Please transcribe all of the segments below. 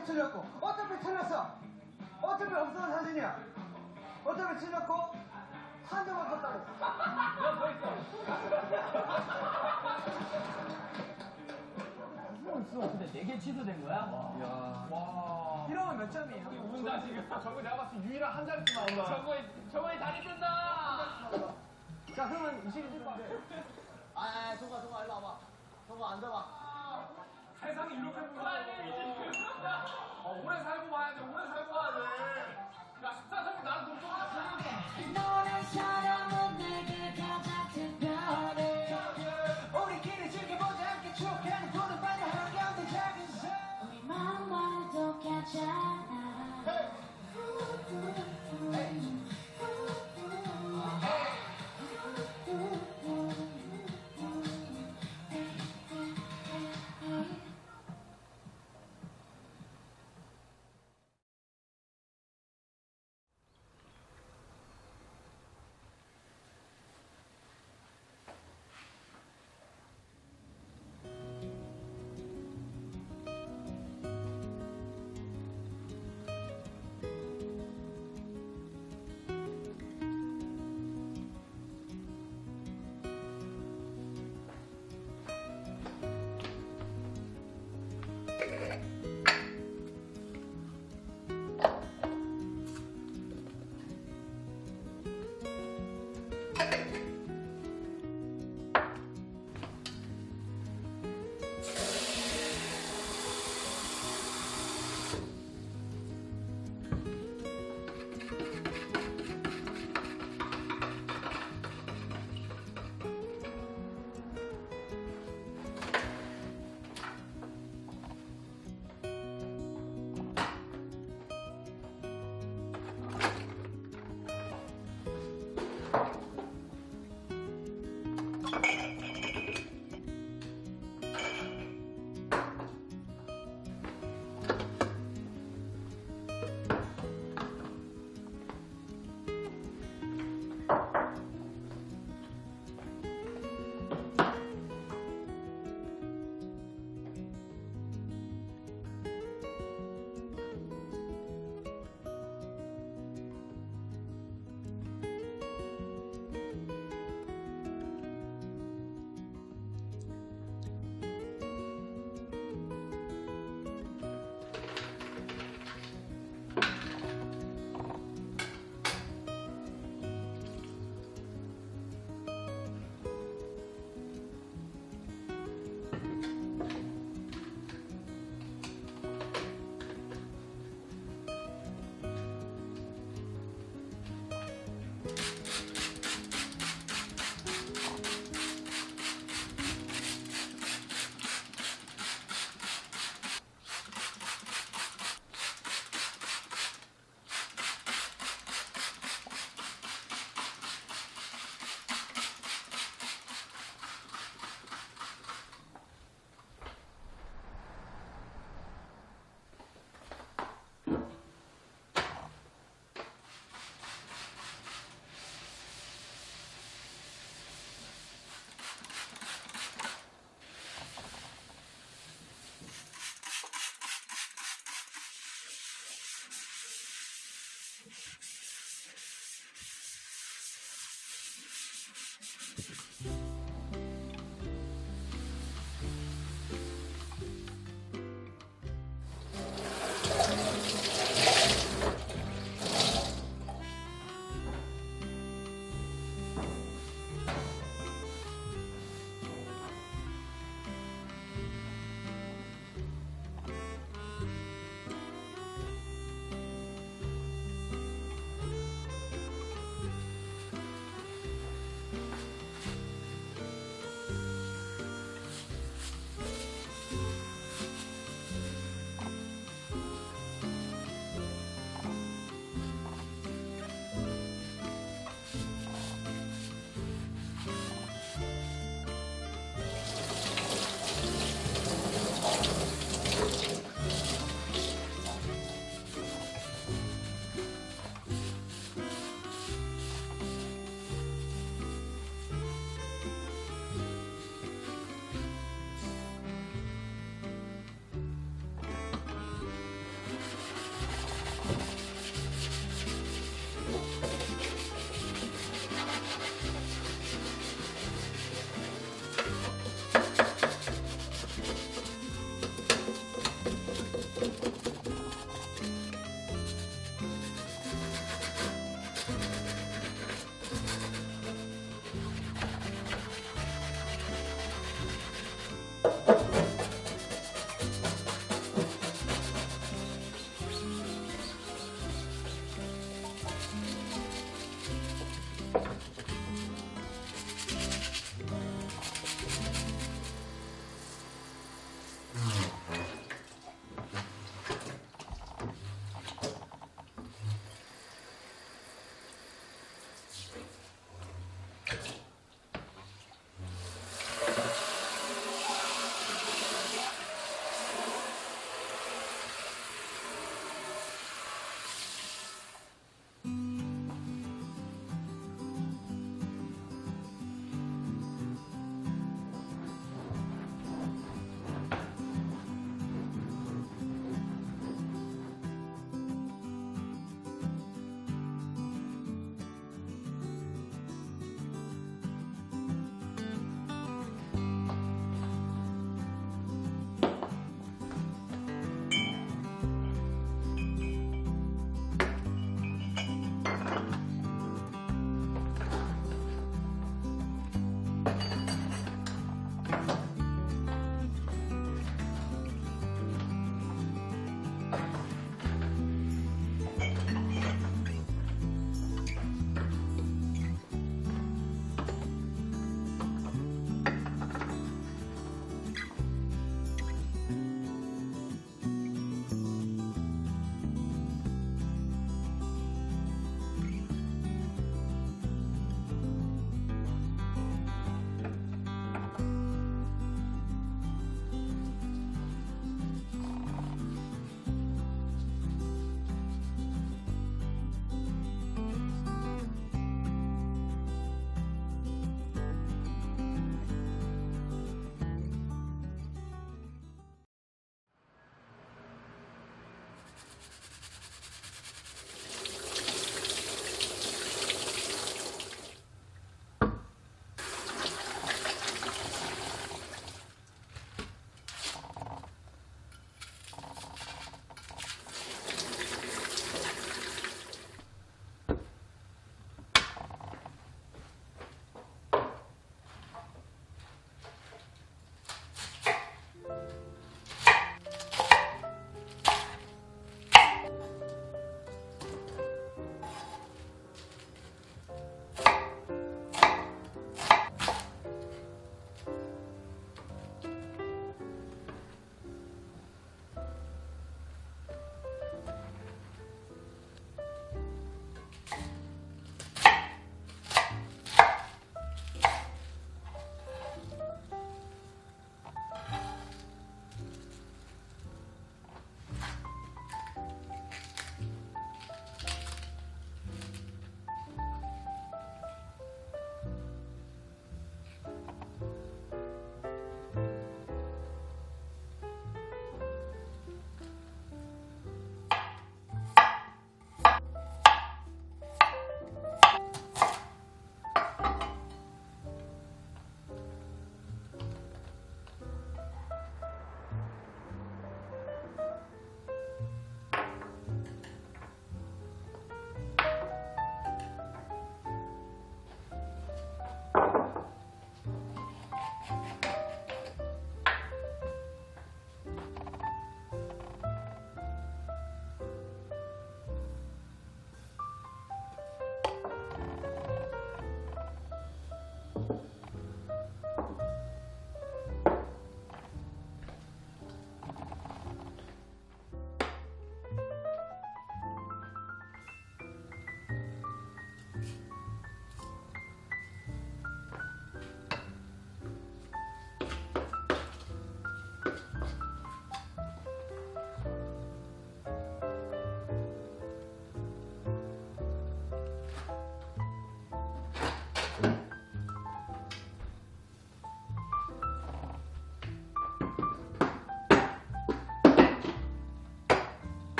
어차피 틀렸고 어차피 틀렸어 어차피 없어진 사진이야 어차피 틀렸고 한 점만 더 따로 근데 4개 취소된 거야? 와. 이러면 몇 점이에요? 운다 지금. 저거 내가 봤을 때 유일한 한 자릿수 나온 거야. 저거에, 저거에 다리 뜬다! 자 그러면 이식이 될 건데 아, 동아, 동아, 일로 와봐. 동아, 앉아봐. 세상이 이렇게 무서워. 어, 오래 살고 봐야 돼. 오래 살고 봐야 돼. 야, 14점이 나랑 동점이야.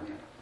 Amen.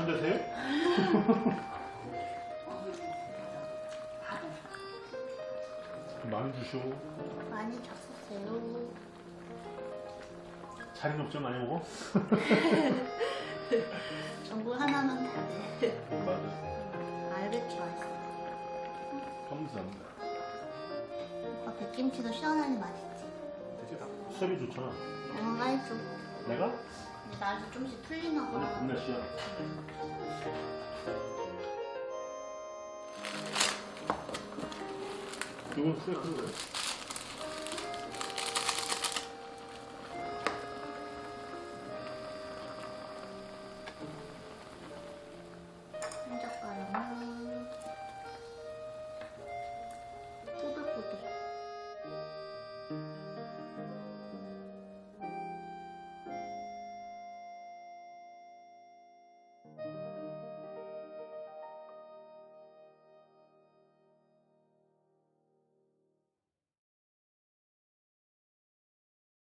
천재세요? 많이 주셔. 많이 줬었어요. 차린 없죠 많이 먹어? 전부 하나만 다 돼. 맞아. 알배추 맛있어. 감사합니다. 오빠 백김치도 시원하니 맛있지. 수업이 좋잖아. 엄마가 해줘. 내가? 나도 좀씩 틀리나 오늘 봐. 봄 날씨야. 이건 쎄큰 거야.